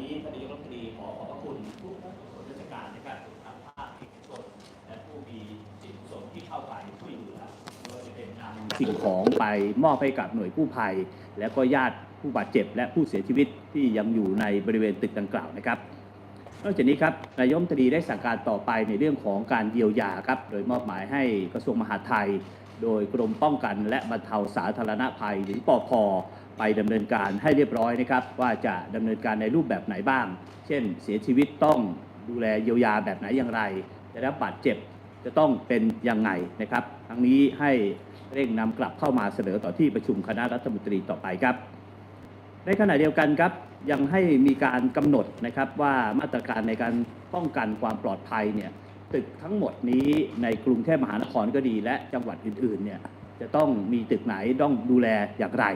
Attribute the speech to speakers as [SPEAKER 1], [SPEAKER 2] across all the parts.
[SPEAKER 1] นี้ท่านนายกรัฐมนตรีขอขอบพระคุณทุกส่วนราชการในะครับทุกทางภาคเอกชนและผู้มีจิตกุศลที่เข้าไปช่วยเหลือไม่ว่าจะเป็นนำสิ่งของไปมอบให้กับหน่วยกู้ภัย และก็ญาติผู้บาดเจ็บ และผู้เสียชีวิตที่ยังอยู่ในบริเวณตึกดังกล่าวนะครับนอกจากนี้ครับนายมตรีได้สั่งการต่อไปในเรื่องของการเยียวยาครับ โดยมอบหมายให้กระทรวงมหาดไทย โดยกรมป้องกันและบรรเทาสาธารณภัยหรือปอพ ไปดำเนินการให้เรียบร้อยนะครับ ว่าจะดำเนินการในรูปแบบไหนบ้าง เช่น เสียชีวิตต้องดูแลเยียวยาแบบไหนอย่างไรได้รับบาดเจ็บจะต้องเป็นยังไงนะครับ ทั้งนี้ให้เร่งนำกลับเข้ามาเสนอต่อที่ประชุมคณะรัฐมนตรีต่อไปครับ ในขณะเดียวกันครับยังให้มีการกำหนดนะครับว่ามาตรการในการป้องกันความปลอดภัยเนี่ยตึกทั้งหมดนี้ในกรุงเทพมหานครก็ดี และจังหวัดอื่นๆเนี่ยจะต้องมีตึกไหนต้องดูแลอย่างไร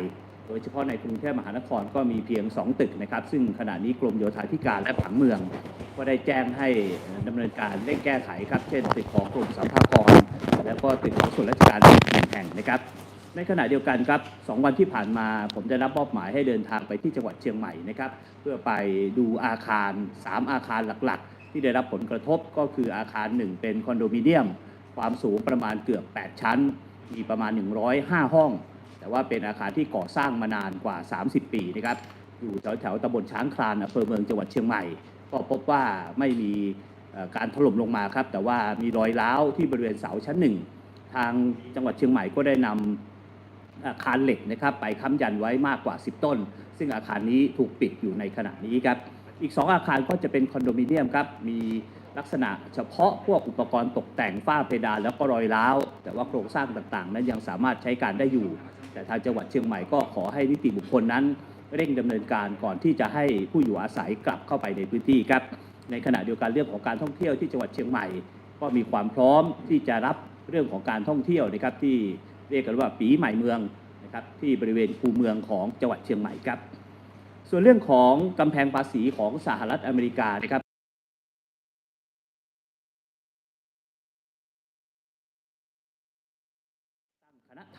[SPEAKER 1] โดยเฉพาะในกรุงเทพมหานครก็มีเพียง 2 ตึกนะครับ ซึ่งขณะนี้กรมโยธาธิการและผังเมือง ก็ได้แจ้งให้ดำเนินการเร่งแก้ไขครับ เช่นตึกของกรมสรรพากร แล้วก็ตึกของส่วนราชการอีกหนึ่งแห่งนะครับ ในขณะเดียวกันครับสองวันที่ผ่านมาผมได้รับมอบหมายให้เดินทางไปที่จังหวัดเชียงใหม่นะครับ เพื่อไปดูอาคาร 3 อาคารหลักๆ ที่ได้รับผลกระทบก็คืออาคาร 1 เป็นคอนโดมิเนียม ความสูงประมาณเกือบ 8 ชั้น มีประมาณ 105 ห้อง แต่ว่าเป็นอาคารที่ก่อสร้างมานานกว่า 30 ปีนะครับ อยู่แถวแถวๆตำบลช้างคลานอำเภอเมืองจังหวัดเชียงใหม่ ก็พบว่าไม่มีการถล่มลงมาครับ แต่ว่ามีรอยร้าวที่บริเวณเสาชั้นหนึ่ง ทางจังหวัดเชียงใหม่ก็ได้นำอาคารเหล็กนะครับ ไปค้ำยันไว้มากกว่า 10 ต้น ซึ่งอาคารนี้ถูกปิดอยู่ในขณะนี้ครับ อีก 2 อาคารก็จะเป็นคอนโดมิเนียมครับ มี ลักษณะเฉพาะพวกอุปกรณ์ตกแต่งฝ้าเพดานแล้วก็รอยร้าว แต่ว่าโครงสร้างต่างๆ นั้นยังสามารถใช้การได้อยู่ แต่ทางจังหวัดเชียงใหม่ก็ขอให้นิติบุคคลนั้น เร่งดำเนินการก่อนที่จะให้ผู้อยู่อาศัยกลับเข้าไปในพื้นที่ครับ ในขณะเดียวกันเรื่องของการท่องเที่ยวที่จังหวัดเชียงใหม่ ก็มีความพร้อมที่จะรับเรื่องของการท่องเที่ยวนะครับที่เรียกกันว่าปีใหม่เมืองนะครับที่บริเวณคูเมืองของจังหวัดเชียงใหม่ครับ ส่วนเรื่องของกำแพงภาษีของสหรัฐอเมริกานะครับ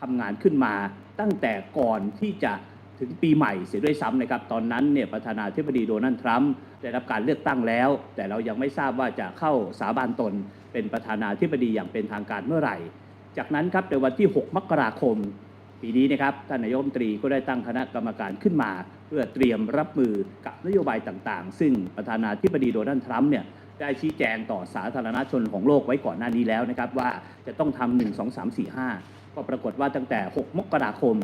[SPEAKER 1] ทำงานขึ้นมาตั้งแต่ก่อนที่จะถึงปีใหม่เสียด้วยซ้ำนะครับ ตอนนั้นเนี่ยประธานาธิบดีโดนัลด์ทรัมป์ได้รับการเลือกตั้งแล้ว แต่เรายังไม่ทราบว่าจะเข้าสาบานตน เป็นประธานาธิบดีอย่างเป็นทางการเมื่อไหร่ จากนั้นครับในวันที่ 6 มกราคม ปีนี้นะครับท่านนายกรัฐมนตรีก็ได้ตั้งคณะกรรมการขึ้นมา เพื่อเตรียมรับมือกับนโยบายต่างๆ ซึ่งประธานาธิบดีโดนัลด์ทรัมป์เนี่ยได้ชี้แจงต่อสาธารณชนของโลกไว้ก่อนหน้านี้แล้วนะครับว่าจะต้องทำหนึ่งสองสามสี่ห้า ก็ปรากฏว่าตั้งแต่ 6 มกราคม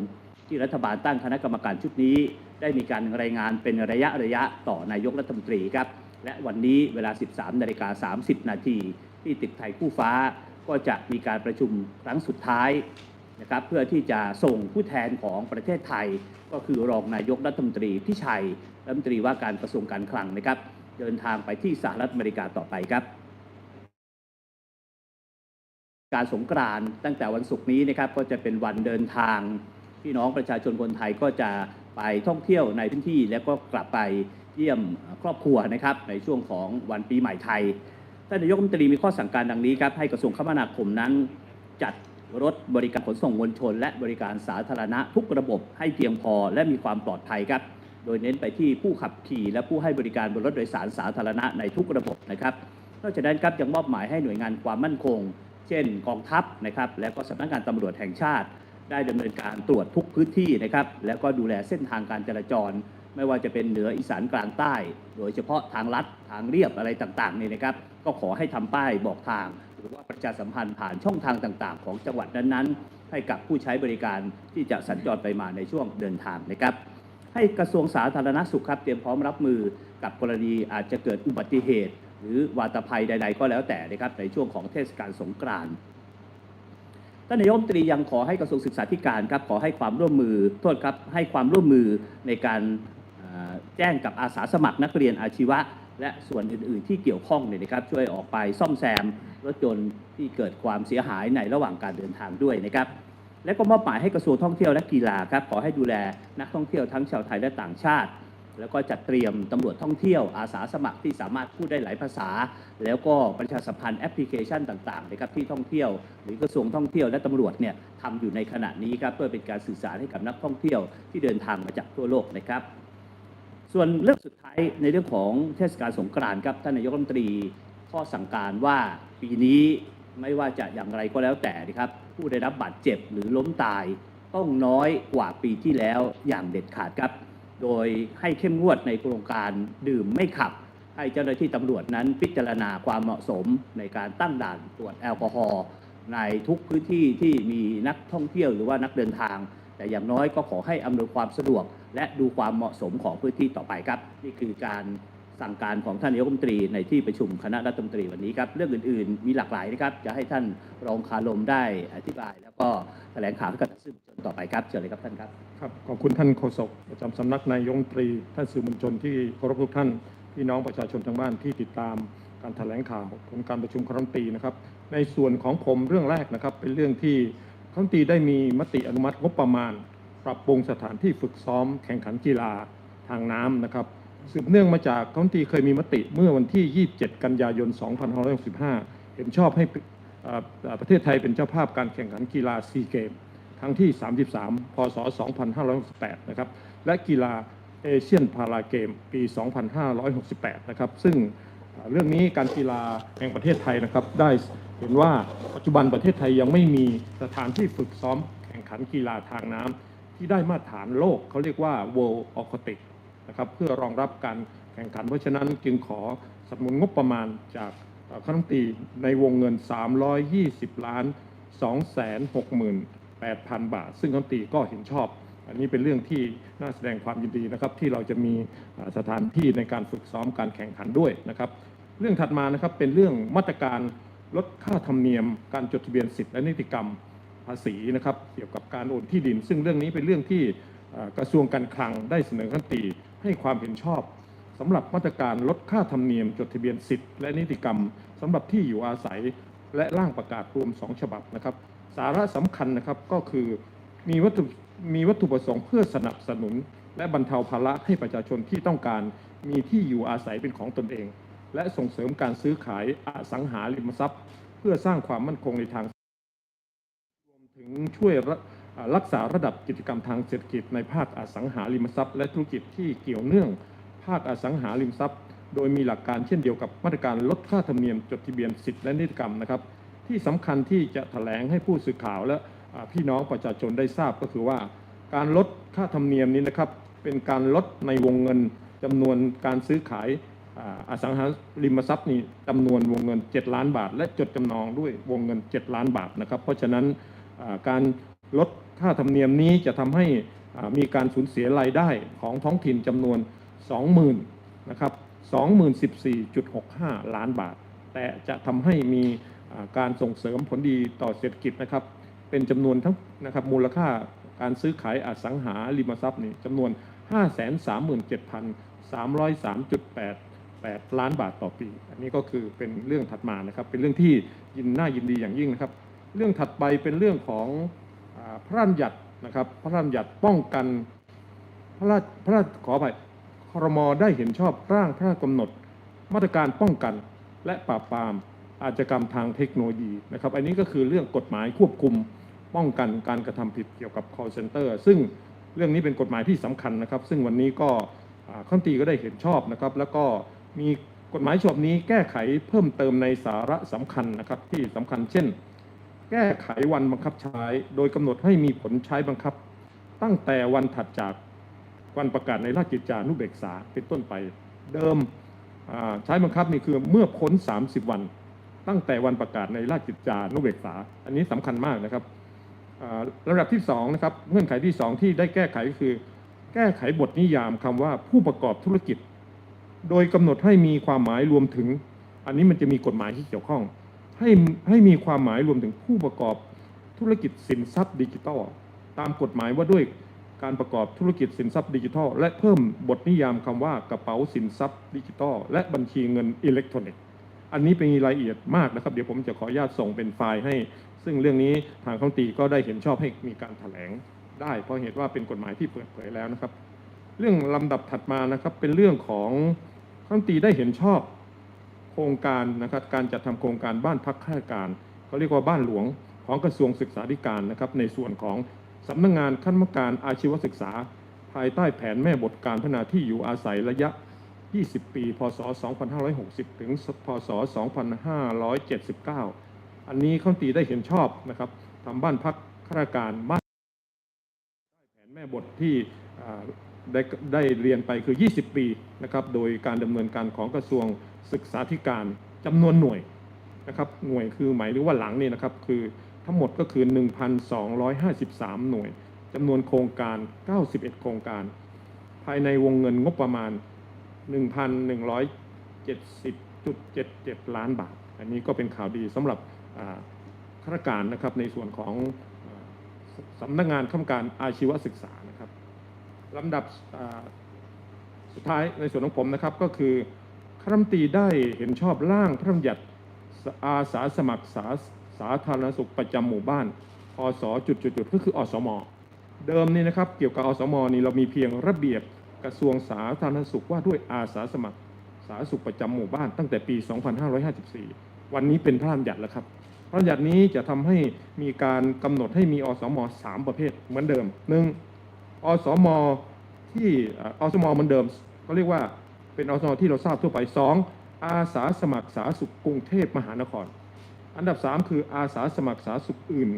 [SPEAKER 1] ที่รัฐบาลตั้งคณะกรรมการชุดนี้ ได้มีการรายงานเป็นระยะระยะต่อนายกรัฐมนตรีครับ และวันนี้เวลา 13นาฬิกา30 นาทีที่ตึกไทยคู่ฟ้า ก็จะมีการประชุมครั้งสุดท้ายนะครับเพื่อที่จะส่งผู้แทนของประเทศไทย ก็คือรองนายกรัฐมนตรีพิชัยรัฐมนตรีว่าการกระทรวงการคลังนะครับ เดินทางไปที่สหรัฐอเมริกาต่อไปครับ การสงกรานต์ตั้งแต่วันศุกร์นี้นะครับก็จะเป็นวันเดินทาง พี่น้องประชาชนคนไทยก็จะไปท่องเที่ยวในพื้นที่ แล้วก็กลับไปเยี่ยมครอบครัวนะครับในช่วงของวันปีใหม่ไทยท่านนายกรัฐมนตรีมีข้อสั่งการดังนี้ครับให้กระทรวงคมนาคมนั้น จัดรถบริการขนส่งมวลชน และบริการสาธารณะทุกระบบให้เพียงพอและมีความปลอดภัยครับ โดยเน้นไปที่ผู้ขับขี่และผู้ให้บริการบนรถโดยสารสาธารณะในทุกระบบนะครับนอกจากนั้นครับยังมอบหมายให้หน่วยงานความมั่นคง เช่นกองทัพนะครับ และก็สำนักงานตำรวจแห่งชาติ ได้ดำเนินการตรวจทุกพื้นที่นะครับ แล้วก็ดูแลเส้นทางการจราจร ไม่ว่าจะเป็นเหนืออีสานกลางใต้ โดยเฉพาะทางลัดทางเรียบอะไรต่างๆนี่นะครับ ก็ขอให้ทำป้ายบอกทาง หรือว่าประชาสัมพันธ์ผ่านช่องทางต่างๆ ของจังหวัดนั้นๆ ให้กับผู้ใช้บริการที่จะสัญจรไปมาในช่วงเดินทางนะครับให้กระทรวงสาธารณสุขครับเตรียมพร้อมรับมือกับกรณีอาจจะเกิดอุบัติเหตุ หรือวาตภัยใด ๆ ก็แล้วแต่นะครับในช่วงของเทศกาลสงกรานต์ท่านนายกรัฐมนตรียังขอให้กระทรวงศึกษาธิการครับขอให้ความร่วมมือโทษครับให้ความร่วมมือในการแจ้งกับอาสาสมัครนักเรียนอาชีวะ และส่วนอื่น ๆ ที่เกี่ยวข้องเนี่ยนะครับช่วยออกไปซ่อมแซมรถยนต์ที่เกิดความเสียหายในระหว่างการเดินทางด้วยนะครับและก็มอบหมายให้กระทรวงท่องเที่ยวและกีฬาครับขอให้ดูแลนักท่องเที่ยวทั้งชาวไทยและต่างชาติ แล้วก็จัดเตรียมตำรวจท่องเที่ยวอาสาสมัครที่สามารถพูดได้หลายภาษา แล้วก็ประชาสัมพันธ์แอปพลิเคชันต่างๆนะครับที่ท่องเที่ยว หรือกระทรวงท่องเที่ยวและตำรวจเนี่ยทำอยู่ในขณะนี้ครับเพื่อเป็นการสื่อสารให้กับนักท่องเที่ยวที่เดินทางมาจากทั่วโลกนะครับ ส่วนเรื่องสุดท้ายในเรื่องของเทศกาลสงกรานต์ครับท่านนายกรัฐมนตรีข้อสั่งการว่าปีนี้ไม่ว่าจะอย่างไรก็แล้วแต่นะครับผู้ได้รับบาดเจ็บหรือล้มตายต้องน้อยกว่าปีที่แล้วอย่างเด็ดขาดครับ โดยให้เข้มงวดในโครงการดื่มไม่ขับ ให้เจ้าหน้าที่ตำรวจนั้นพิจารณาความเหมาะสมในการตั้งด่านตรวจแอลกอฮอล์ในทุกพื้นที่ที่มีนักท่องเที่ยวหรือว่านักเดินทาง แต่อย่างน้อยก็ขอให้อำนวยความสะดวก และดูความเหมาะสมของพื้นที่ต่อไปครับ นี่คือการ สั่งการของท่านนายกรัฐมนตรีในที่ประชุมคณะรัฐมนตรีวันนี้ครับ เรื่องอื่นๆ มีหลากหลายนะครับ จะให้ท่านรองคาลมได้อธิบาย แล้วก็แถลงข่าวให้กับสื่อมวลชนต่อไปครับเชิญเลยครับท่านครับ
[SPEAKER 2] ครับขอบคุณท่านโฆษกประจำสำนักนายกรัฐมนตรีท่านสื่อมวลชนที่เคารพทุกท่านพี่น้องประชาชนทางบ้านที่ติดตามการแถลงข่าวผลการประชุมคณะรัฐมนตรีนะครับ ในส่วนของผมเรื่องแรกนะครับ เป็นเรื่องที่คณะรัฐมนตรีได้มีมติอนุมัติงบประมาณ ปรับปรุงสถานที่ฝึกซ้อมแข่งขันกีฬาทางน้ำนะครับ สืบเนื่องมาจากคณะรัฐมนตรีเคยมีมติเมื่อวันที่ 27 กันยายน 2565 เห็นชอบให้ประเทศไทยเป็นเจ้าภาพการแข่งขันกีฬาซีเกมครั้งที่ 33 พศ 2568 นะครับ และกีฬาเอเชียนพาราเกมปี 2568 นะครับ ซึ่งเอ่อเรื่องนี้การกีฬาแห่งประเทศไทยนะครับได้เห็นว่าปัจจุบันประเทศไทยยังไม่มีสถานที่ฝึกซ้อมแข่งขันกีฬาทางน้ำที่ได้มาตรฐานโลกเขาเรียกว่า World Aquatic นะครับเพื่อรองรับการแข่งขัน เพราะฉะนั้นจึงขอสนับสนุนงบประมาณจากเอ่อคณะรัฐมนตีในวงเงิน 320 ล้าน 268,000 บาท ซึ่งคณะรัฐมนตีก็เห็นชอบ อันนี้เป็นเรื่องที่น่าแสดงความยินดีนะครับ ที่เราจะมีสถานที่ในการฝึกซ้อมการแข่งขันด้วยนะครับ เรื่องถัดมานะครับเป็นเรื่องมาตรการลดค่าธรรมเนียม การจดทะเบียนสิทธิและนิติกรรมภาษีนะครับ เกี่ยวกับการโอนที่ดิน ซึ่งเรื่องนี้เป็นเรื่องที่กระทรวงการคลังได้เสนอคณะรัฐมนตี ให้ความเห็นชอบสำหรับมาตรการลดค่าธรรมเนียมจดทะเบียนสิทธิและนิติกรรมสำหรับที่อยู่อาศัยและร่างประกาศรวม 2 ฉบับนะครับ สาระสำคัญนะครับก็คือมีวัตถุมีวัตถุประสงค์เพื่อสนับสนุน และบรรเทาภาระให้ประชาชนที่ต้องการมีที่อยู่อาศัยเป็นของตนเอง และส่งเสริมการซื้อขายอสังหาริมทรัพย์ เพื่อสร้างความมั่นคงในทางรวมถึงช่วย รักษาระดับกิจกรรมทางเศรษฐกิจในภาคอสังหาริมทรัพย์ และธุรกิจที่เกี่ยวเนื่อง ภาคอสังหาริมทรัพย์ โดยมีหลักการเช่นเดียวกับมาตรการลดค่าธรรมเนียมจดทะเบียนสิทธิและนิติกรรมนะครับ ที่สำคัญที่จะแถลงให้ผู้สื่อข่าวและพี่น้องประชาชนได้ทราบก็คือว่า การลดค่าธรรมเนียมนี้นะครับ เป็นการลดในวงเงินจำนวนการซื้อขายอสังหาริมทรัพย์นี่จำนวนวงเงิน 7 ล้านบาท และจดจำนองด้วยวงเงิน 7 ล้านบาทนะครับ เพราะฉะนั้นการลด ค่าธรรมเนียมนี้จะทำให้มีการสูญเสียรายได้ของท้องถิ่นจำนวน 20,000นะครับ24.65 ล้านบาท แต่จะทำให้มีการส่งเสริมผลดีต่อเศรษฐกิจนะครับ เป็นจำนวนทั้งนะครับมูลค่าการซื้อขายอสังหาริมทรัพย์นี่จำนวน 537,303.88 ล้านบาทต่อปี อันนี้ก็คือเป็นเรื่องถัดมานะครับ เป็นเรื่องที่ยินน่ายินดีอย่างยิ่งนะครับ เรื่องถัดไปเป็นเรื่องของ พระราชบัญญัตินะครับ พระราชบัญญัติป้องกันพระราชพระราชขออภัยครมได้เห็นชอบร่างพระราชกำหนด มาตรการป้องกันและปราบปรามอาชญากรรมทางเทคโนโลยีนะครับ อันนี้ก็คือเรื่องกฎหมายควบคุมป้องกันการกระทำผิดเกี่ยวกับ call center ซึ่งเรื่องนี้เป็นกฎหมายที่สำคัญนะครับ ซึ่งวันนี้ก็ข้นตีก็ได้เห็นชอบนะครับ แล้วก็มีกฎหมายฉบับนี้แก้ไขเพิ่มเติมในสาระสำคัญนะครับที่สำคัญเช่น แก้ไขวันบังคับใช้ โดยกำหนดให้มีผลใช้บังคับ ตั้งแต่วันถัดจากวันประกาศในราชกิจจานุเบกษาเป็นต้นไปเดิมอ่าใช้บังคับนี่คือเมื่อพ้น 30 วัน ตั้งแต่วันประกาศในราชกิจจานุเบกษา อันนี้สำคัญมากนะครับอ่าระดับที่2นะครับเงื่อนไขที่ 2 ที่ได้แก้ไขก็คือ แก้ไขบทนิยามคำว่าผู้ประกอบธุรกิจ โดยกำหนดให้มีความหมายรวมถึง อันนี้มันจะมีกฎหมายที่เกี่ยวข้อง ให้ให้มีความหมายรวมถึงผู้ประกอบธุรกิจสินทรัพย์ดิจิทัล ตามกฎหมายว่าด้วยการประกอบธุรกิจสินทรัพย์ดิจิทัล และเพิ่มบทนิยามคำว่ากระเป๋าสินทรัพย์ดิจิทัล และบัญชีเงินอิเล็กทรอนิกส์อันนี้เป็นรายละเอียดมากนะครับ เดี๋ยวผมจะขออนุญาตส่งเป็นไฟล์ให้ ซึ่งเรื่องนี้ทางข้าตีก็ได้เห็นชอบให้มีการแถลงได้ เพราะเหตุว่าเป็นกฎหมายที่เปิดเผยแล้วนะครับ เรื่องลำดับถัดมานะครับเป็นเรื่องของข้าตีได้เห็นชอบ โครงการนะครับการจัดทำโครงการบ้านพักข้าราชการเขาเรียกว่าบ้านหลวงของกระทรวงศึกษาธิการนะครับในส่วนของสำนักงานคณะกรรมการอาชีวศึกษา ภายใต้แผนแม่บทการพัฒนาที่อยู่อาศัยระยะ 20 ปี พศ 2560 ถึง พศ 2579 อันนี้ข้าตีได้เห็นชอบนะครับทำบ้านพักข้าราชการบ้านแผนแม่บทที่ ได้ได้เรียนไปคือ 20 ปีนะครับโดยการดำเนินการของกระทรวงศึกษาธิการจำนวนหน่วยนะครับหน่วยคือหมายหรือว่าหลังนี่นะครับคือทั้งหมดก็คือ 1,253 หน่วยจำนวนโครงการ 91 โครงการ ภายในวงเงินงบประมาณ 1,170.77 ล้านบาท อันนี้ก็เป็นข่าวดีสำหรับข้าราชการนะครับในส่วนของอ่าสำนักงานข้ามการอาชีวศึกษา ลำดับสุดท้ายในส่วนของผมนะครับก็คือคณะรัฐมนตรีได้เห็นชอบร่างพระราชบัญญัติอาสาสมัครสาสาธารณสุขประจำหมู่บ้านอสจุดจุดจุดก็คืออสม เดิมนี่นะครับเกี่ยวกับอสมนี่เรามีเพียงระเบียบกระทรวงสาธารณสุขว่าด้วยอาสาสมัครสาธารณสุขประจำหมู่บ้านตั้งแต่ปี 2554 วันนี้เป็นพระราชบัญญัติแล้วครับพระราชบัญญัตินี้จะทำให้มีการกำหนดให้มีอสมสามประเภทเหมือนเดิมหนึ่ง อสมที่อสมเหมือนเดิมเขาเรียกว่าเป็นอสมที่เราทราบทั่วไปสองอาสาสมัครสาธารณสุขกรุงเทพมหานคร อันดับ 3 คืออาสาสมัครสาธารณสุขอื่น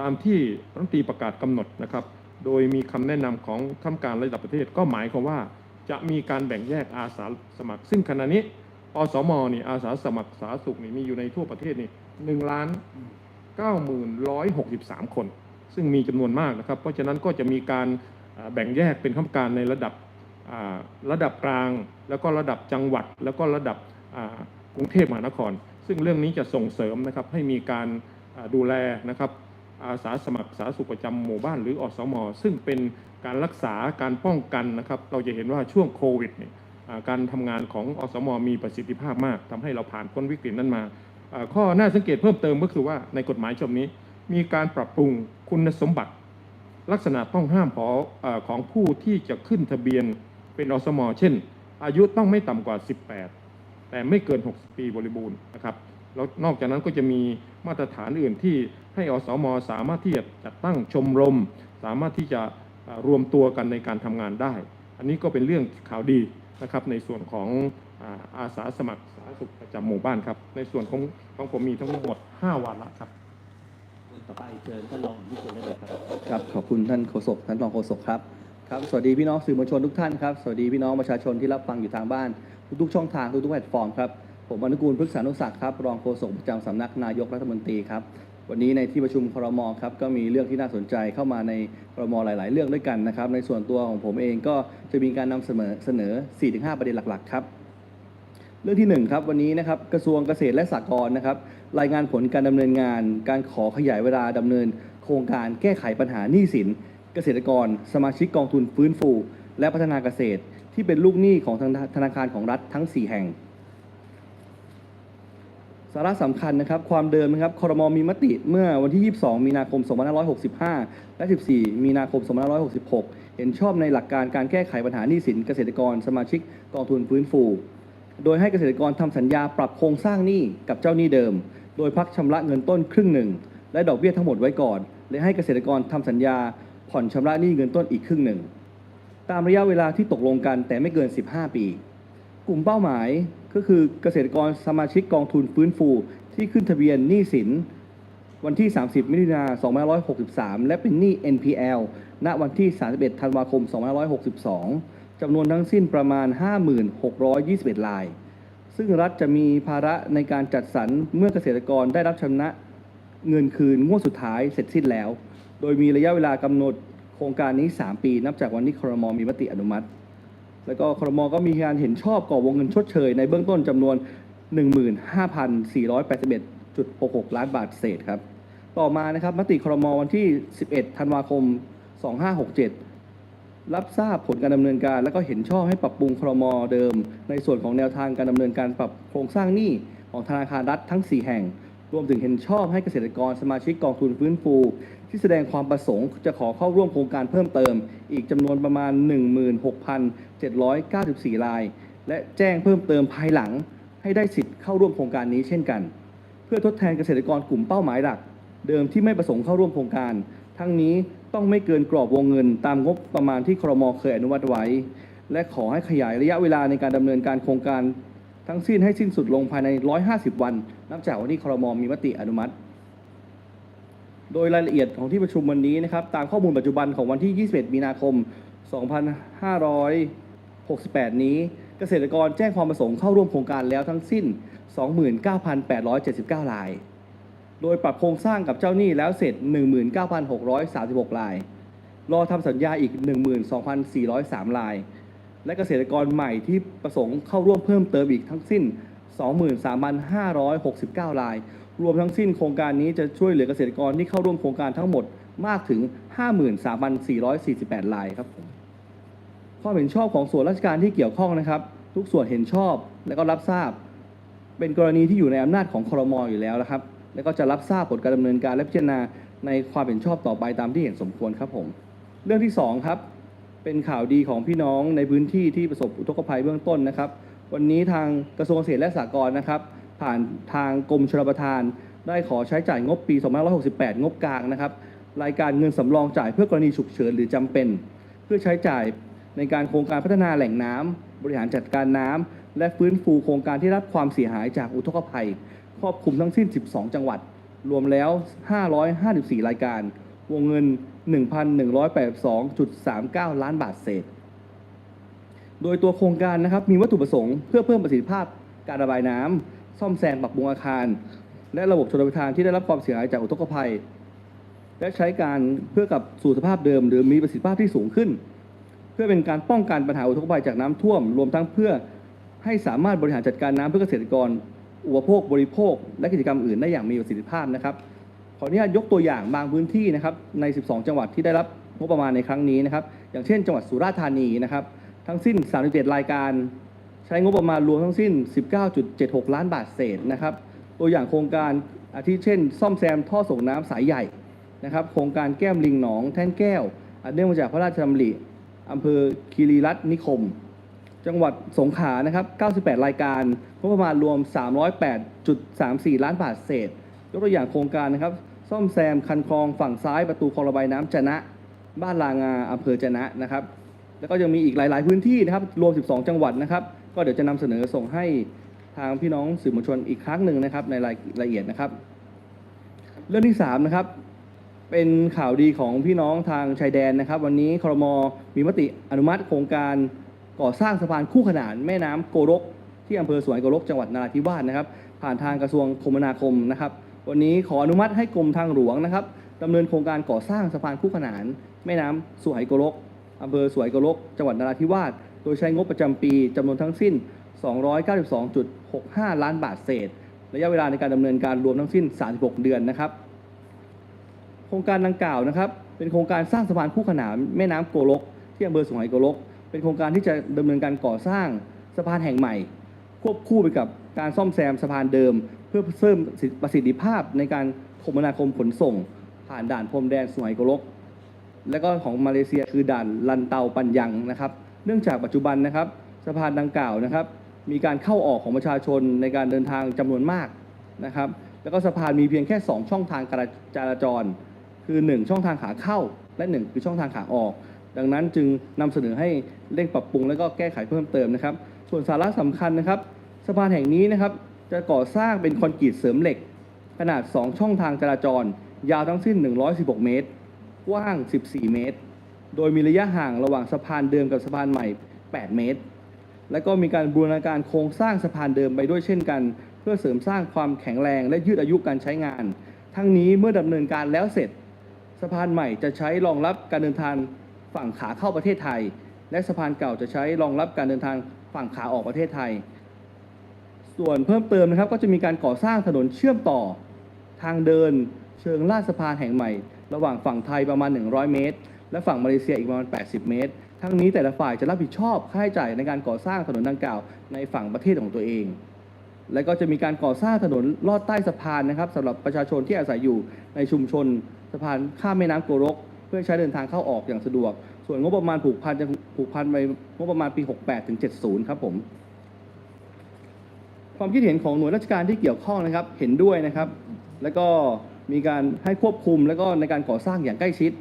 [SPEAKER 2] ตามที่รัฐมนตรีประกาศกำหนดนะครับ โดยมีคำแนะนำของข้ามการระดับประเทศก็หมายความว่า จะมีการแบ่งแยกอาสาสมัคร ซึ่งขณะนี้อสมนี่อาสาสมัครสาธารณสุขนี่มีอยู่ในทั่วประเทศนี่หนึ่งล้านเก้าหมื่นร้อยหกสิบสามคน ซึ่งมีจำนวนมากนะครับ เพราะฉะนั้นก็จะมีการ แบ่งแยกเป็นข้ามการในระดับระดับกลาง แล้วก็ระดับจังหวัด แล้วก็ระดับกรุงเทพมหานคร ซึ่งเรื่องนี้จะส่งเสริมนะครับให้มีการดูแลนะครับอาสาสมัครสาธารณสุขประจำหมู่บ้านหรืออสม ซึ่งเป็นการรักษาการป้องกันนะครับ เราจะเห็นว่าช่วงโควิดเนี่ยการทำงานของอสม มีประสิทธิภาพมากทำให้เราผ่านพ้นวิกฤตนั้นมาอ่าข้อน่าสังเกตเพิ่มเติมก็คือว่าในกฎหมายฉบับนี้ มีการปรับปรุงคุณสมบัติ ลักษณะต้องห้ามพอของผู้ที่จะขึ้นทะเบียนเป็นอสมเช่น อายุต้องไม่ต่ำกว่า 18 แต่ไม่เกิน 60 ปีบริบูรณ์นะครับแล้วนอกจากนั้นก็จะมีมาตรฐานอื่นที่ให้อสมสามารถที่จะจัดตั้งชมรม สามารถที่จะรวมตัวกันในการทำงานได้ อันนี้ก็เป็นเรื่องข่าวดีนะครับในส่วนของอาสาสมัครสาธารณสุขประจำหมู่บ้านครับ ในส่วนของของผมมีทั้งหมด 5วาระครับ
[SPEAKER 1] ต่อไปเชิญท่านรองวิเชียรได้เลยครับ
[SPEAKER 3] ครับขอบคุณท่านโฆษกท่านรองโฆษกครับครับสวัสดีพี่น้องสื่อมวลชนทุกท่านครับสวัสดีพี่น้องประชาชนที่รับฟังอยู่ทางบ้าน ทุกๆช่องทางทุกๆแพลตฟอร์มครับผมอนุกูลพฤกษานุศักดิ์ครับรองโฆษกประจำสำนักนายกรัฐมนตรีครับวันนี้ในที่ประชุมครมครับก็มีเรื่องที่น่าสนใจเข้ามาในครมหลาย ๆ เรื่องด้วยกันนะครับ ในส่วนตัวของผมเองก็จะมีการนำเสนอเสนอ 4-5 ประเด็นหลัก ๆ ครับ เรื่องที่หนึ่งครับวันนี้นะครับกระทรวงเกษตรและสหกรณ์นะครับ รายงานผลการดำเนินงาน การขอขยายเวลาดำเนิน โครงการแก้ไขปัญหาหนี้สิน เกษตรกร สมาชิกกองทุนฟื้นฟู และพัฒนาเกษตร ที่เป็นลูกหนี้ของธนาคารของรัฐทั้ง 4 แห่ง สาระสำคัญนะครับ ความเดิมนะครับคอรมอมีมติเมื่อวันที่ 22 มีนาคม 2565 และ 14 มีนาคม 2566 เห็นชอบในหลักการการแก้ไขปัญหาหนี้สิน เกษตรกร สมาชิกกองทุนฟื้นฟู โดยให้เกษตรกรทำสัญญาปรับโครงสร้างหนี้กับเจ้าหนี้เดิม โดยพักชำระเงินต้นครึ่งหนึ่ง และดอกเบี้ยทั้งหมดไว้ก่อน และให้เกษตรกรทำสัญญา ผ่อนชำระหนี้เงินต้นอีกครึ่งหนึ่ง ตามระยะเวลาที่ตกลงกันแต่ไม่เกิน 15 ปี กลุ่มเป้าหมายก็คือเกษตรกรสมาชิกกองทุนฟื้นฟู ที่ขึ้นทะเบียนหนี้สิน วันที่ 30 มิถุนายน2563 และเป็นหนี้ NPL ณวันที่ 31 ธันวาคม2562จำนวนทั้งสิ้นประมาณ 5621 ราย ซึ่งรัฐจะมีภาระในการจัดสรรเมื่อเกษตรกรได้รับชำระเงินคืนงวดสุดท้ายเสร็จสิ้นแล้ว โดยมีระยะเวลากำหนดโครงการนี้ 3 ปี นับจากวันที่ครมมีมติอนุมัติ แล้วก็ครมก็มีการเห็นชอบก่อวงเงินชดเชย ในเบื้องต้นจำนวน 15,481.66 ล้านบาทเศษครับ ต่อมานะครับมติครมวันที่ 11 ธันวาคม 2567 รับทราบผลการดำเนินการ และก็เห็นชอบให้ปรับปรุงครมเดิม ในส่วนของแนวทางการดำเนินการปรับโครงสร้างหนี้ของธนาคารรัฐทั้ง 4 แห่ง รวมถึงเห็นชอบให้เกษตรกรสมาชิกกองทุนฟื้นฟู ที่แสดงความประสงค์จะขอเข้าร่วมโครงการเพิ่มเติม อีกจำนวนประมาณ 16,794ราย และแจ้งเพิ่มเติมภายหลัง ให้ได้สิทธิ์เข้าร่วมโครงการนี้เช่นกัน เพื่อทดแทนเกษตรกรกลุ่มเป้าหมายหลัก เดิมที่ไม่ประสงค์เข้าร่วมโครงการ ทั้งนี้ ต้องไม่เกินกรอบวงเงิน ตามงบประมาณที่ครมเคยอนุมัติไว้ และขอให้ขยายระยะเวลาในการดำเนินการโครงการทั้งสิ้นให้สิ้นสุดลงภายใน 150 วัน นับจากวันที่ครมมีมติอนุมัติ โดยรายละเอียดของที่ประชุมวันนี้นะครับตามข้อมูลปัจจุบันของวันที่ 21 มีนาคม 2568 นี้ เกษตรกรแจ้งความประสงค์เข้าร่วมโครงการแล้วทั้งสิ้น 29,879ราย โดยปรับโครงสร้างกับเจ้าหนี้แล้วเสร็จ 19,636 ราย รอทำสัญญาอีก 12,403 ราย และเกษตรกรใหม่ที่ประสงค์เข้าร่วมเพิ่มเติมอีกทั้งสิ้น 23,569 ราย รวมทั้งสิ้นโครงการนี้จะช่วยเหลือเกษตรกรที่เข้าร่วมโครงการทั้งหมดมากถึง 53,448 รายครับผมความเห็นชอบของส่วนราชการที่เกี่ยวข้องนะครับ ทุกส่วนเห็นชอบและก็รับทราบ เป็นกรณีที่อยู่ในอำนาจของคอรมออยู่แล้วนะครับ แล้วก็จะรับทราบผลการดำเนินการและพิจารณาในความเห็นชอบต่อไปตามที่เห็นสมควรครับผม เรื่องที่สองครับ เป็นข่าวดีของพี่น้องในพื้นที่ที่ประสบอุทกภัยเบื้องต้นนะครับ วันนี้ทางกระทรวงเกษตรและสหกรณ์นะครับ ผ่านทางกรมชลประทาน ได้ขอใช้จ่ายงบปี 2568 งบกลางนะครับ รายการเงินสำรองจ่ายเพื่อกรณีฉุกเฉินหรือจำเป็น เพื่อใช้จ่ายในการโครงการพัฒนาแหล่งน้ำบริหารจัดการน้ำและฟื้นฟูโครงการที่รับความเสียหายจากอุทกภัย ครอบคลุมทั้งสิ้น 12 จังหวัด รวมแล้ว 554 รายการ วงเงิน 1,182.39 ล้านบาทเศษ โดยตัวโครงการนะครับมีวัตถุประสงค์เพื่อเพิ่มประสิทธิภาพการระบายน้ำซ่อมแซมปรับปรุงอาคาร และระบบชลประทานที่ได้รับความเสียหายจากอุทกภัย และใช้การเพื่อกลับสู่สภาพเดิม หรือมีประสิทธิภาพที่สูงขึ้น เพื่อเป็นการป้องกันปัญหาอุทกภัยจากน้ำท่วม รวมทั้งเพื่อให้สามารถบริหารจัดการน้ำเพื่อเกษตรกร อุปโภคบริโภค และกิจกรรมอื่นได้อย่างมีประสิทธิภาพนะครับขออนุญาตยกตัวอย่างบางพื้นที่นะครับใน 12 จังหวัดที่ได้รับงบประมาณในครั้งนี้นะครับ อย่างเช่น จังหวัดสุราษฎร์ธานีนะครับ ทั้งสิ้น 37 รายการ ใช้งบประมาณรวมทั้งสิ้น 19.76 ล้านบาทเศษนะครับ ตัวอย่างโครงการอาทิเช่น ซ่อมแซมท่อส่งน้ำสายใหญ่นะครับ โครงการแก้มลิงหนองแท่นแก้วอันเนื่องมาจากพระราชดำริอำเภอคีรีรัตน์นิคม จังหวัดสงขลานะครับ 98 รายการงบประมาณรวม 308.34 ล้านบาทเศษ ยกตัวอย่างโครงการนะครับ ซ่อมแซมคันคลองฝั่งซ้ายประตูคลองระบายน้ำจนะ บ้านลางาอำเภอจนะนะครับ แล้วก็ยังมีอีกหลาย ๆ พื้นที่นะครับ รวม 12 จังหวัดนะครับ ก็เดี๋ยวจะนำเสนอส่งให้ทางพี่น้องสื่อมวลชนอีกครั้งหนึ่งนะครับในรายละเอียดนะครับ เรื่องที่3นะครับเป็นข่าวดีของพี่น้องทางชายแดนนะครับ วันนี้ครมมีมติอนุมัติโครงการ ก่อสร้างสะพานคู่ขนานแม่น้ำโกรก ที่อำเภอสวนโกรกจังหวัดนราธิวาสนะครับ ผ่านทางกระทรวงคมนาคมนะครับ วันนี้ขออนุมัติให้กรมทางหลวงนะครับดำเนินโครงการก่อสร้างสะพานคู่ขนาน แม่น้ำสวยโกรกอำเภอสวยโกรกจังหวัดนราธิวาสโดยใช้งบประจำปีจำนวนทั้งสิ้น 292.65 ล้านบาทเศษ ระยะเวลาในการดำเนินการรวมทั้งสิ้น 36 เดือนนะครับ โครงการดังกล่าวนะครับ เป็นโครงการสร้างสะพานคู่ขนานแม่น้ำโกลกที่อำเภอสุไหงโกลก เป็นโครงการที่จะดำเนินการก่อสร้างสะพานแห่งใหม่ ควบคู่ไปกับการซ่อมแซมสะพานเดิม เพื่อเพิ่มประสิทธิภาพในการคมนาคมขนส่ง ผ่านด่านพรมแดนสุไหงโกลก และก็ของมาเลเซียคือด่านลันเตาปันยังนะครับ เนื่องจากปัจจุบันนะครับสะพานดังกล่าวนะครับ มีการเข้าออกของประชาชนในการเดินทางจำนวนมากนะครับ แล้วก็สะพานมีเพียงแค่ 2 ช่องทางการจราจร คือ 1 ช่องทางขาเข้า และ 1 คือช่องทางขาออก ดังนั้นจึงนำเสนอให้เร่งปรับปรุงและก็แก้ไขเพิ่มเติมนะครับ ส่วนสาระสำคัญนะครับสะพานแห่งนี้นะครับจะก่อสร้างเป็นคอนกรีตเสริมเหล็ก ขนาด 2 ช่องทางจราจร ยาวทั้งสิ้น 116 เมตรกว้าง 14 เมตร โดยมีระยะห่างระหว่างสะพานเดิมกับสะพานใหม่ 8 เมตร และก็มีการบูรณาการโครงสร้างสะพานเดิมไปด้วยเช่นกัน เพื่อเสริมสร้างความแข็งแรงและยืดอายุการใช้งาน ทั้งนี้เมื่อดำเนินการแล้วเสร็จ สะพานใหม่จะใช้รองรับการเดินทาง ฝั่งขาเข้าประเทศไทย และสะพานเก่าจะใช้รองรับการเดินทางฝั่งขาออกประเทศไทย ส่วนเพิ่มเติมนะครับก็จะมีการก่อสร้างถนนเชื่อมต่อทางเดินเชิงลาดสะพานแห่งใหม่ ระหว่างฝั่งไทยประมาณ 100 เมตร และฝั่งมาเลเซียอีกประมาณ 80 เมตร ทั้งนี้แต่ละฝ่ายจะรับผิดชอบค่าใช้จ่ายในการก่อสร้างถนนดังกล่าวในฝั่งประเทศของตัวเอง และก็จะมีการก่อสร้างถนนลอดใต้สะพานนะครับสำหรับประชาชนที่อาศัยอยู่ในชุมชนสะพานข้ามแม่น้ำโกรก พื่อใช้เดินทางเข้าออกอย่างสะดวก ส่วนงบประมาณผูกพันจะผูกพันไปงบประมาณปี 68ถึง70 ครับผม ความคิดเห็นของหน่วยราชการที่เกี่ยวข้องนะครับ เห็นด้วยนะครับ แล้วก็มีการให้ควบคุม แล้วก็ในการก่อสร้างอย่างใกล้ชิด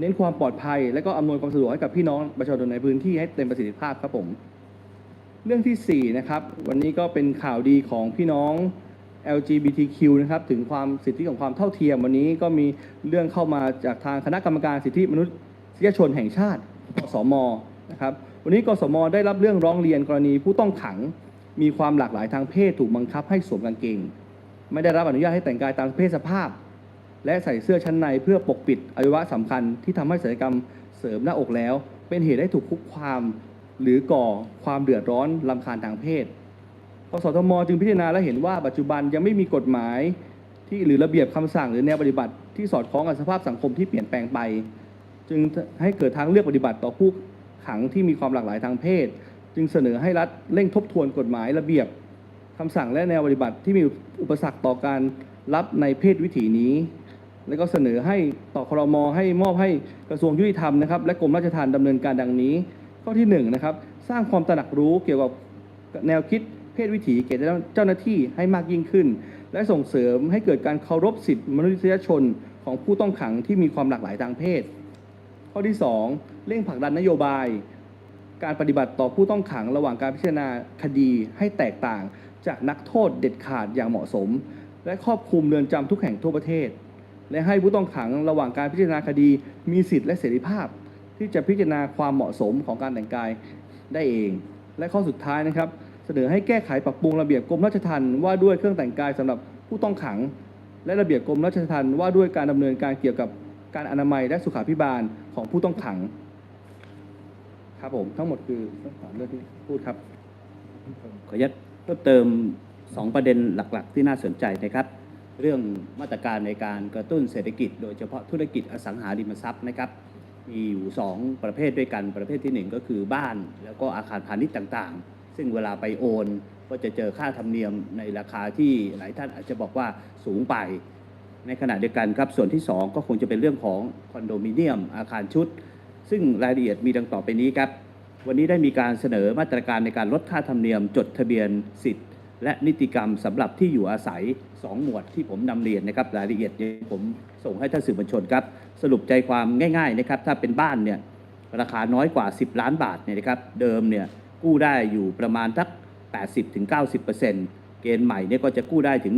[SPEAKER 3] เน้นความปลอดภัย และก็อำนวยความสะดวกให้กับพี่น้องประชาชนในพื้นที่ให้เต็มประสิทธิภาพครับผม เรื่องที่4นะครับ วันนี้ก็เป็นข่าวดีของพี่น้อง LGBTQ นะครับถึงความสิทธิของความเท่าเทียมวันนี้ก็มีเรื่องเข้ามาจากทางคณะกรรมการสิทธิมนุษยชนแห่งชาติกสมนะครับวันนี้กสมได้รับเรื่องร้องเรียนกรณีผู้ต้องขังมีความหลากหลายทางเพศถูกบังคับให้สวมกางเกง ไม่ได้รับอนุญาตให้แต่งกายตามเพศสภาพ และใส่เสื้อชั้นในเพื่อปกปิดอวัยวะสำคัญที่ทำให้ศัลยกรรมเสริมหน้าอกแล้ว เป็นเหตุให้ถูกคุกความหรือก่อความเดือดร้อนลำคาญทางเพศ สทมจึงพิจารณาและเห็นว่าปัจจุบันยังไม่มีกฎหมายที่หรือระเบียบคำสั่งหรือแนวปฏิบัติที่สอดคล้องกับสภาพสังคมที่เปลี่ยนแปลงไป จึงให้เกิดทางเลือกปฏิบัติต่อผู้ขังที่มีความหลากหลายทางเพศ จึงเสนอให้รัฐเร่งทบทวนกฎหมายระเบียบคำสั่งและแนวปฏิบัติที่มีอุปสรรคต่อการรับในเพศวิถีนี้ แล้วก็เสนอให้ต่อครมให้มอบให้กระทรวงยุติธรรมนะครับ และกรมราชทัณฑ์ดำเนินการดังนี้ ข้อที่หนึ่งนะครับสร้างความตระหนักรู้เกี่ยวกับแนวคิด เพศวิถีแก่เจ้าหน้าที่ให้มากยิ่งขึ้น และส่งเสริมให้เกิดการเคารพสิทธิมนุษยชนของผู้ต้องขังที่มีความหลากหลายทางเพศ ข้อที่สองเร่งผลักดันนโยบาย การปฏิบัติต่อผู้ต้องขังระหว่างการพิจารณาคดีให้แตกต่าง จากนักโทษเด็ดขาดอย่างเหมาะสม และครอบคลุมเรือนจำทุกแห่งทั่วประเทศ และให้ผู้ต้องขังระหว่างการพิจารณาคดีมีสิทธิและเสรีภาพ ที่จะพิจารณาความเหมาะสมของการแต่งกายได้เอง และข้อสุดท้ายนะครับ เสนอให้แก้ไขปรับปรุงระเบียบกรมราชทัณฑ์ว่าด้วยเครื่องแต่งกายสำหรับผู้ต้องขัง และระเบียบกรมราชทัณฑ์ว่าด้วยการดำเนินการเกี่ยวกับการอนามัยและสุขาภิบาลของผู้ต้องขัง ครับผมทั้งหมดคือเรื่องที่พูดครับ
[SPEAKER 1] ขออนุญาตเพิ่มเติม 2 ประเด็นหลัก ๆ ที่น่าสนใจนะครับ เรื่องมาตรการในการกระตุ้นเศรษฐกิจ โดยเฉพาะธุรกิจอสังหาริมทรัพย์นะครับมีอยู่ 2 ประเภทด้วยกันประเภทที่ 1 ก็คือบ้านแล้วก็อาคารพาณิชย์ต่างๆ ซึ่งเวลาไปโอน ก็จะเจอค่าธรรมเนียมในราคาที่หลายท่านอาจจะบอกว่าสูงไป ในขณะเดียวกันครับส่วนที่ 2 ก็คงจะเป็นเรื่องของคอนโดมิเนียมอาคารชุด ซึ่งรายละเอียดมีดังต่อไปนี้ครับ วันนี้ได้มีการเสนอมาตรการในการลดค่าธรรมเนียม จดทะเบียนสิทธิ์ และนิติกรรมสำหรับที่อยู่อาศัย 2 หมวดที่ผมนำเรียนนะครับรายละเอียดเดี๋ยผมส่งให้ท่านสื่อมวลชนครับสรุปใจความง่ายๆนะครับถ้าเป็นบ้านเนี่ยราคาน้อยกว่า 10 ล้านบาทเนี่ยนะครับเดิมเนี่ย กู้ได้อยู่ประมาณสัก 80-90%เกณฑ์ใหม่เนี่ยก็จะกู้ได้ถึง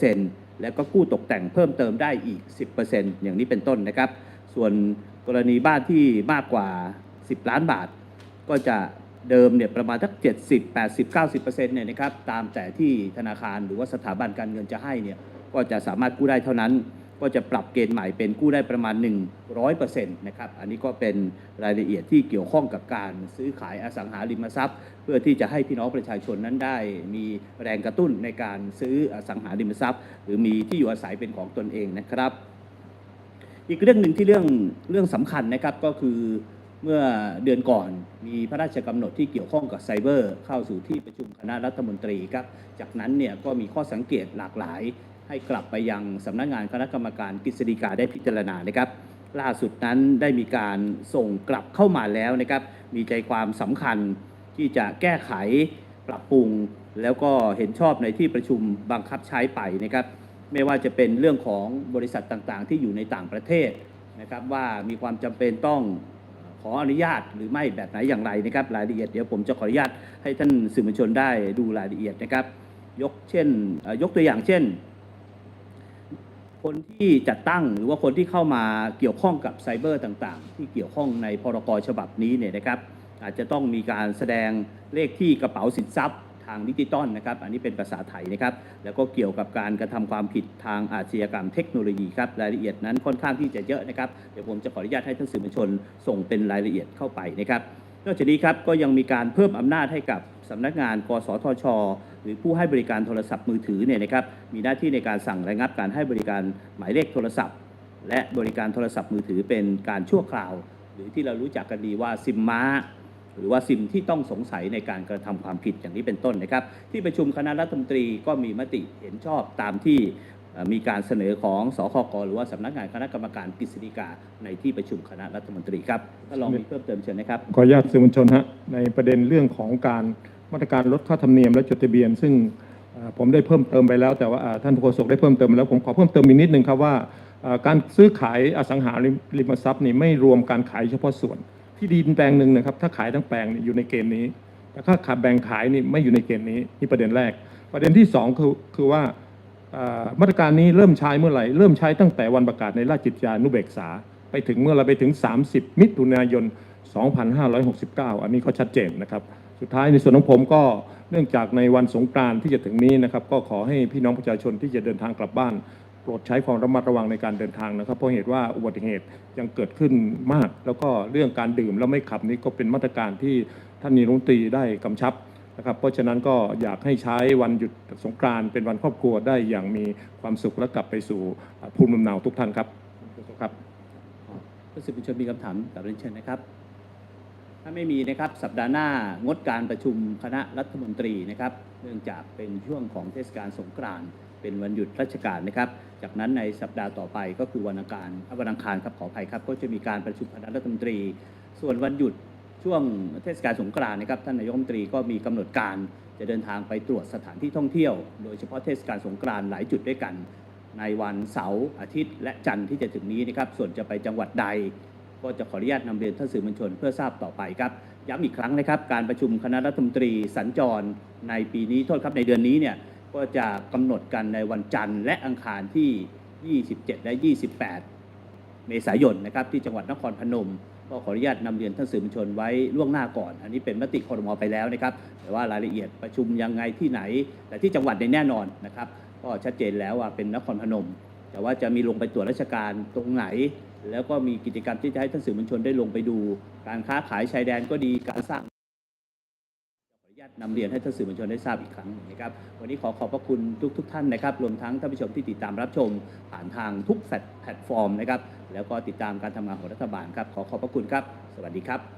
[SPEAKER 1] 100%แล้วก็กู้ตกแต่งเพิ่มเติมได้อีก 10%อย่างนี้เป็นต้นนะครับ ส่วนกรณีบ้านที่มากกว่า 10 ล้านบาท ก็จะเดิมเนี่ยประมาณสัก 70 80 90เนี่ยนะครับตามแต่ที่ธนาคารหรือว่าสถาบันการเงินจะให้เนี่ยก็จะสามารถกู้ได้เท่านั้น ก็จะปรับเกณฑ์ใหม่เป็นกู้ได้ประมาณ 100%นะครับ อันนี้ก็เป็นรายละเอียดที่เกี่ยวข้องกับการซื้อขายอสังหาริมทรัพย์ เพื่อที่จะให้พี่น้องประชาชนนั้นได้ มีแรงกระตุ้นในการซื้ออสังหาริมทรัพย์ หรือมีที่อยู่อาศัยเป็นของตนเองนะครับ อีกเรื่องหนึ่งที่เรื่องเรื่องสำคัญนะครับก็คือเมื่อเดือนก่อนมีพระราชกำหนดที่เกี่ยวข้องกับไซเบอร์ เข้าสู่ที่ประชุมคณะรัฐมนตรีครับ จากนั้นเนี่ยก็มีข้อสังเกตหลากหลาย ให้กลับไปยังสำนักงานคณะกรรมการกฤษฎีกาได้พิจารณานะครับ ล่าสุดนั้นได้มีการส่งกลับเข้ามาแล้วนะครับ มีใจความสำคัญที่จะแก้ไขปรับปรุง แล้วก็เห็นชอบในที่ประชุมบังคับใช้ไปนะครับ ไม่ว่าจะเป็นเรื่องของบริษัทต่างๆ ที่อยู่ในต่างประเทศนะครับ ว่ามีความจำเป็นต้องขออนุญาตหรือไม่แบบไหนอย่างไรนะครับ รายละเอียดเดี๋ยวผมจะขออนุญาตให้ท่านสื่อมวลชนได้ดูรายละเอียดนะครับ ยกเช่นยกตัวอย่างเช่น คนที่จัดตั้งหรือว่าคนที่เข้ามาเกี่ยวข้องกับไซเบอร์ต่างๆ ที่เกี่ยวข้องในพรกฉบับนี้เนี่ยนะครับ อาจจะต้องมีการแสดงเลขที่กระเป๋าสินทรัพย์ทางดิจิตอลนะครับ อันนี้เป็นภาษาไทยนะครับ แล้วก็เกี่ยวกับการกระทำความผิดทางอาชญากรรมเทคโนโลยีครับ รายละเอียดนั้นค่อนข้างที่จะเยอะนะครับ เดี๋ยวผมจะขออนุญาตให้ท่านสื่อมวลชนส่งเป็นรายละเอียดเข้าไปนะครับ นอกจากนี้ครับก็ยังมีการเพิ่มอำนาจให้กับ สำนักงาน กสทช หรือผู้ให้บริการโทรศัพท์มือถือเนี่ยนะครับมีหน้าที่ในการสั่งระงับการให้บริการหมายเลขโทรศัพท์ และบริการโทรศัพท์มือถือเป็นการชั่วคราว หรือที่เรารู้จักกันดีว่าซิมม้า หรือว่าซิมที่ต้องสงสัยในการกระทำความผิดอย่างนี้เป็นต้นนะครับ ที่ประชุมคณะรัฐมนตรีก็มีมติเห็นชอบตามที่มีการเสนอของสคกหรือว่าสำนักงานคณะกรรมการกฤษฎีกาในที่ประชุมคณะรัฐมนตรีครับถ้าลองมีเพิ่มเติมเชิญนะครับ
[SPEAKER 2] ขออนุญาตสื่อมวลชนฮะในประเด็นเรื่องของการ มาตรการลดค่าธรรมเนียมและจดทะเบียน ซึ่งผมได้เพิ่มเติมไปแล้ว แต่ว่าท่านโฆษกได้เพิ่มเติมไปแล้วผมขอเพิ่มเติมอีกนิดนึงครับว่าการซื้อขายอสังหาริมทรัพย์นี่ไม่รวมการขายเฉพาะส่วน ที่ดินแปลงหนึ่งนะครับถ้าขายทั้งแปลงอยู่ในเกณฑ์นี้ แต่ถ้าขาดแบ่งขายนี่ไม่อยู่ในเกณฑ์นี้นี่ประเด็นแรก ประเด็นที่สองคือคือว่ามาตรการนี้เริ่มใช้เมื่อไหร่ เริ่มใช้ตั้งแต่วันประกาศในราชกิจจานุเบกษา ไปถึงเมื่อไหรไปถึง 30 มิถุนายน 2569 อันนี้เขาชัดเจนนะครับ สุดท้ายในส่วนของผมก็เนื่องจากในวันสงกรานต์ที่จะถึงนี้นะครับ ก็ขอให้พี่น้องประชาชนที่จะเดินทางกลับบ้านโปรดใช้ความระมัดระวังในการเดินทางนะครับ เพราะเหตุว่าอุบัติเหตุยังเกิดขึ้นมาก แล้วก็เรื่องการดื่มแล้วไม่ขับนี้ก็เป็นมาตรการที่ท่านนายรัฐมนตรีได้กำชับนะครับ เพราะฉะนั้นก็อยากให้ใช้วันหยุดสงกรานต์เป็นวันครอบครัวได้อย่างมีความสุขและกลับไปสู่ภูมิลำเนาทุกท่านครับครับ
[SPEAKER 1] ท่านสื่อมวลชนมีคำถามกับเรียนเชิญนะครับ ถ้าไม่มีนะครับสัปดาห์หน้างดการประชุมคณะรัฐมนตรีนะครับ เนื่องจากเป็นช่วงของเทศกาลสงกรานต์เป็นวันหยุดราชการนะครับ จากนั้นในสัปดาห์ต่อไปก็คือวันอังคารวันอังคารครับขออภัยครับ ก็จะมีการประชุมคณะรัฐมนตรี ส่วนวันหยุดช่วงเทศกาลสงกรานต์นะครับท่านนายกรัฐมนตรีก็มีกำหนดการจะเดินทางไปตรวจสถานที่ท่องเที่ยว โดยเฉพาะเทศกาลสงกรานต์หลายจุดด้วยกัน ในวันเสาร์อาทิตย์และจันทร์ที่จะถึงนี้นะครับส่วนจะไปจังหวัดใด ก็จะขออนุญาตนำเรียนท่านสื่อมวลชนเพื่อทราบต่อไปครับ ย้ำอีกครั้งนะครับ การประชุมคณะรัฐมนตรีสัญจรในปีนี้โทษครับในเดือนนี้เนี่ยก็จะกำหนดกันในวันจันทร์และอังคารที่ 27 และ 28 เมษายนนะครับที่จังหวัดนครพนม ก็ขออนุญาตนำเรียนท่านสื่อมวลชนไว้ล่วงหน้าก่อน อันนี้เป็นมติคอรมอไปแล้วนะครับ แต่ว่ารายละเอียดประชุมยังไงที่ไหน แต่ที่จังหวัดในแน่นอนนะครับ ก็ชัดเจนแล้วว่าเป็นนครพนม แต่ว่าจะมีลงไปตรวจราชการตรงไหน แล้วก็มีกิจกรรมที่จะให้ท่านสื่อมวลชนได้ลงไปดู การค้าขายชายแดนก็ดีการสร้างขออนุญาตนำเรียนให้ท่านสื่อมวลชนได้ทราบอีกครั้งหนึ่งนะครับ วันนี้ขอขอบพระคุณทุกทท่านนะครับ รวมทั้งท่านผู้ชมที่ติดตามรับชม ผ่านทางทุกแพลตฟอร์มนะครับ แล้วก็ติดตามการทำงานของรัฐบาลครับ ขอขอบพระคุณครับ สวัสดีครับ